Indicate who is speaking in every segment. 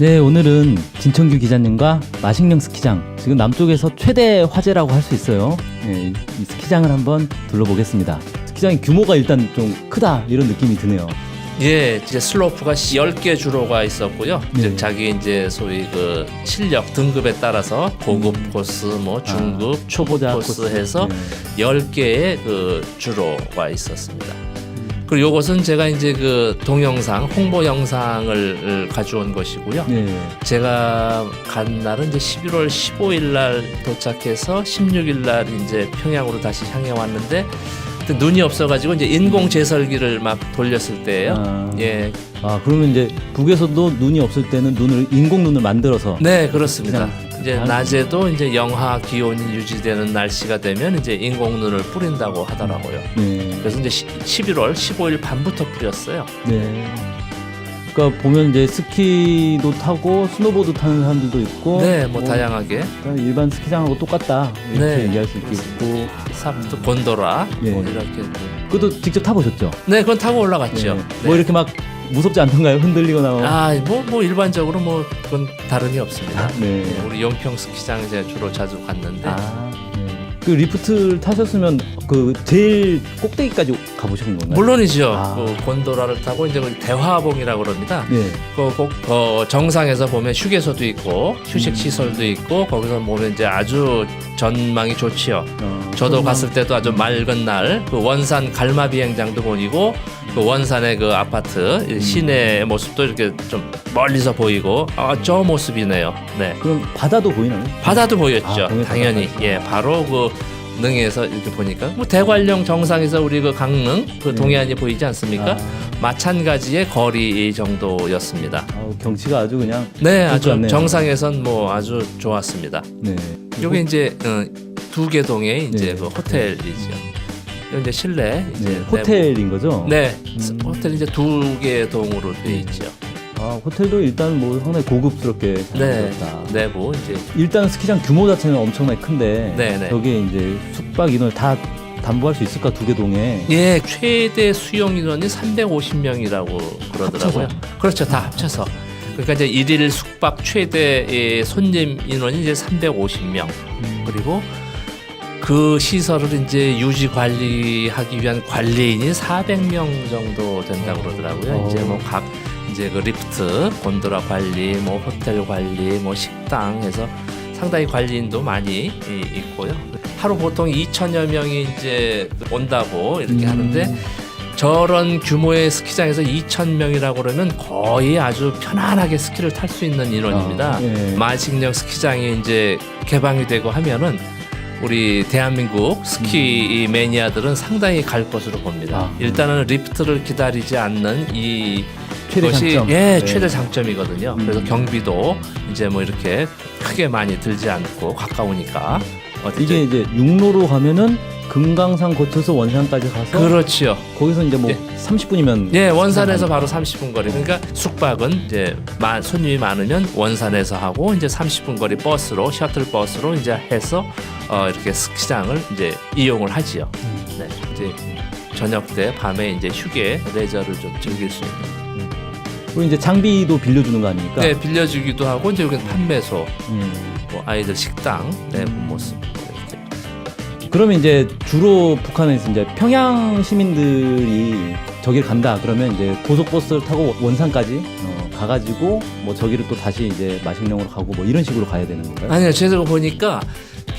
Speaker 1: 네, 오늘은 진청규 기자님과 마식령 스키장 지금 남쪽에서 최대 화제라고 할 수 있어요. 네, 이 스키장을 한번 둘러보겠습니다. 스키장의 규모가 일단 좀 크다 이런 느낌이 드네요.
Speaker 2: 예, 이제 슬로프가 10개 주로가 있었고요.
Speaker 1: 네.
Speaker 2: 이제 자기 이제 소위 그 실력 등급에 따라서 고급 코스, 뭐 중급,
Speaker 1: 아, 초보자
Speaker 2: 코스,
Speaker 1: 코스.
Speaker 2: 해서
Speaker 1: 네.
Speaker 2: 10개의 그 주로가 있었습니다. 그리고 요것은 제가 이제 그 동영상 홍보 영상을 가져온 것이고요.
Speaker 1: 네.
Speaker 2: 제가 간 날은 이제 11월 15일 날 도착해서 16일 날 이제 평양으로 다시 향해 왔는데 눈이 없어가지고 이제 인공 제설기를 막 돌렸을 때예요.
Speaker 1: 아,
Speaker 2: 예,
Speaker 1: 아, 그러면 이제 북에서도 눈이 없을 때는 눈을 인공 눈을 만들어서
Speaker 2: 네 그렇습니다. 이제
Speaker 1: 잘-
Speaker 2: 낮에도 이제 영하 기온이 유지되는 날씨가 되면 이제 인공 눈을 뿌린다고 하더라고요.
Speaker 1: 네.
Speaker 2: 그래서 이제 시- 11월 15일 밤부터 뿌렸어요.
Speaker 1: 네. 그러니까 보면 이제 스키도 타고 스노보드 타는 사람들도 있고
Speaker 2: 네, 뭐 다양하게
Speaker 1: 일단 일반 스키장하고 똑같다 이렇게
Speaker 2: 네,
Speaker 1: 얘기할 수 있겠고
Speaker 2: 삽도 곤도라
Speaker 1: 예.
Speaker 2: 뭐 이렇게
Speaker 1: 그것도 직접 타보셨죠?
Speaker 2: 네 그건 타고 올라갔죠.
Speaker 1: 네. 뭐 이렇게 막 무섭지 않던가요? 흔들리거나 뭐.
Speaker 2: 아뭐 뭐 일반적으로 뭐 그건 다름이 없습니다.
Speaker 1: 네.
Speaker 2: 네, 우리 용평 스키장 제가 주로 자주 갔는데
Speaker 1: 아, 네. 그 리프트를 타셨으면 그 제일 꼭대기까지 가보신 건가요?
Speaker 2: 물론이죠.
Speaker 1: 아.
Speaker 2: 그 곤도라를 타고 이제 그 대화봉이라고 그럽니다.
Speaker 1: 네.
Speaker 2: 그, 그, 그 정상에서 보면 휴게소도 있고 휴식 시설도 있고 거기서 보면 이제 아주 전망이 좋지요.
Speaker 1: 어,
Speaker 2: 저도
Speaker 1: 그러면-
Speaker 2: 갔을 때도 아주 맑은 날 그 원산 갈마 비행장도 보이고 그 원산의 그 아파트 이 시내의 모습도 이렇게 좀 멀리서 보이고 아 저 모습이네요. 네.
Speaker 1: 그럼 바다도 보이나요?
Speaker 2: 바다도 보였죠.
Speaker 1: 아,
Speaker 2: 당연히
Speaker 1: 바다가
Speaker 2: 예 바로 그 능에서 이렇게 보니까 뭐 대관령 정상에서 우리 그 강릉 그
Speaker 1: 네.
Speaker 2: 동해안이 보이지 않습니까?
Speaker 1: 아,
Speaker 2: 마찬가지의 거리 정도였습니다.
Speaker 1: 아우, 경치가 아주 그냥
Speaker 2: 네, 아주
Speaker 1: 않네요.
Speaker 2: 정상에선 뭐 아주 좋았습니다.
Speaker 1: 네.
Speaker 2: 여기 이제 어, 두개동의 이제
Speaker 1: 네.
Speaker 2: 그 호텔이죠. 여기 이제 실내 이제
Speaker 1: 네, 호텔인 거죠?
Speaker 2: 네,
Speaker 1: 음.
Speaker 2: 호텔 이제 두 개 동으로 돼 있죠.
Speaker 1: 아, 호텔도 일단 뭐 상당히 고급스럽게 잘
Speaker 2: 네,
Speaker 1: 만들었다.
Speaker 2: 내부 이제
Speaker 1: 일단 스키장 규모 자체는 엄청나게 큰데
Speaker 2: 네, 네.
Speaker 1: 저게 이제 숙박 인원을 다 담보할 수 있을까 두 개 동에
Speaker 2: 예 최대 수용 인원이 350명이라고 그러더라고요. 그렇죠, 다 합쳐서. 그러니까 이제 일일 숙박 최대 의 손님 인원이 이제 350명. 그리고 그 시설을 이제 유지 관리하기 위한 관리인이 400명 정도 된다고 그러더라고요.
Speaker 1: 어.
Speaker 2: 이제 뭐 각 이제 그 리프트, 곤드라 관리, 뭐 호텔 관리, 뭐 식당 해서 상당히 관리인도 많이 이- 있고요. 하루 보통 2천여 명이 이제 온다고 이렇게
Speaker 1: 음.
Speaker 2: 하는데 저런 규모의 스키장에서 2천 명이라고 그러면 거의 아주 편안하게 스키를 탈 수 있는 인원입니다.
Speaker 1: 아, 예.
Speaker 2: 마식령 스키장이 이제 개방이 되고 하면은 우리 대한민국 스키 매니아들은 상당히 갈 것으로 봅니다.
Speaker 1: 음. 아,
Speaker 2: 일단은 리프트를 기다리지 않는 이
Speaker 1: 최대
Speaker 2: 것이
Speaker 1: 장점.
Speaker 2: 예
Speaker 1: 네.
Speaker 2: 최대 장점이거든요.
Speaker 1: 음.
Speaker 2: 그래서 경비도 이제 뭐 이렇게 크게 많이 들지 않고 가까우니까 어디
Speaker 1: 이게 이제 육로로 가면은 금강산 거쳐서 원산까지 가서
Speaker 2: 그렇지요.
Speaker 1: 거기서 이제 뭐
Speaker 2: 예.
Speaker 1: 30분이면
Speaker 2: 예, 원산에서 바로 30분 거리. 그러니까 숙박은 이제 마- 손님이 많으면 원산에서 하고 이제 30분 거리 버스로 셔틀 버스로 이제 해서 어, 이렇게 스키장을 이제 이용을 하지요. 네, 이제 저녁 때 밤에 이제 휴게 레저를 좀 즐길 수 있는.
Speaker 1: 그리고 이제 장비도 빌려주는 거 아닙니까?
Speaker 2: 네, 빌려주기도 하고 이제 여기는 판매소,
Speaker 1: 음.
Speaker 2: 뭐 아이들 식당, 네, 그 모습 뭐 이렇게.
Speaker 1: 그러면 이제 주로 북한에서 이제 평양 시민들이 저길 간다 그러면 이제 고속버스를 타고 원산까지 어, 가가지고 뭐 저기를 또 다시 이제 마식령으로 가고 뭐 이런 식으로 가야 되는 건가요?
Speaker 2: 아니요, 제가 보니까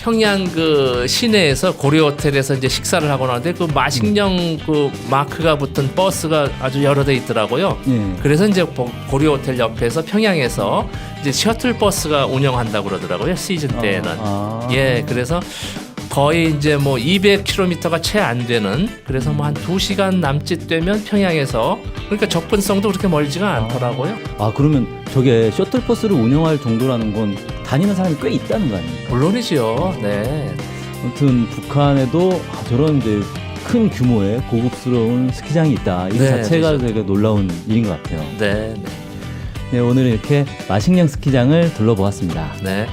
Speaker 2: 평양 그 시내에서 고려 호텔에서 이제 식사를 하고 나는데 그 마식령 그 마크가 붙은 버스가 아주 여러 대 있더라고요.
Speaker 1: 예.
Speaker 2: 그래서 이제 보- 고려 호텔 옆에서 평양에서 이제 셔틀 버스가 운영한다고 그러더라고요 시즌 때에는.
Speaker 1: 아.
Speaker 2: 예, 그래서 거의 이제 뭐 200km가 채 안 되는 그래서 뭐 한 2시간 남짓 되면 평양에서 그러니까 접근성도 그렇게 멀지가 않더라고요.
Speaker 1: 아 그러면 저게 셔틀버스를 운영할 정도라는 건 다니는 사람이 꽤 있다는 거 아닙니까?
Speaker 2: 물론이지요. 네.
Speaker 1: 아무튼 북한에도 아, 저런 이제 큰 규모의 고급스러운 스키장이 있다. 이거
Speaker 2: 네,
Speaker 1: 자체가
Speaker 2: 그렇죠.
Speaker 1: 되게 놀라운 일인 것 같아요.
Speaker 2: 네. 네.
Speaker 1: 네, 오늘 이렇게 마식령 스키장을 둘러보았습니다.
Speaker 2: 네.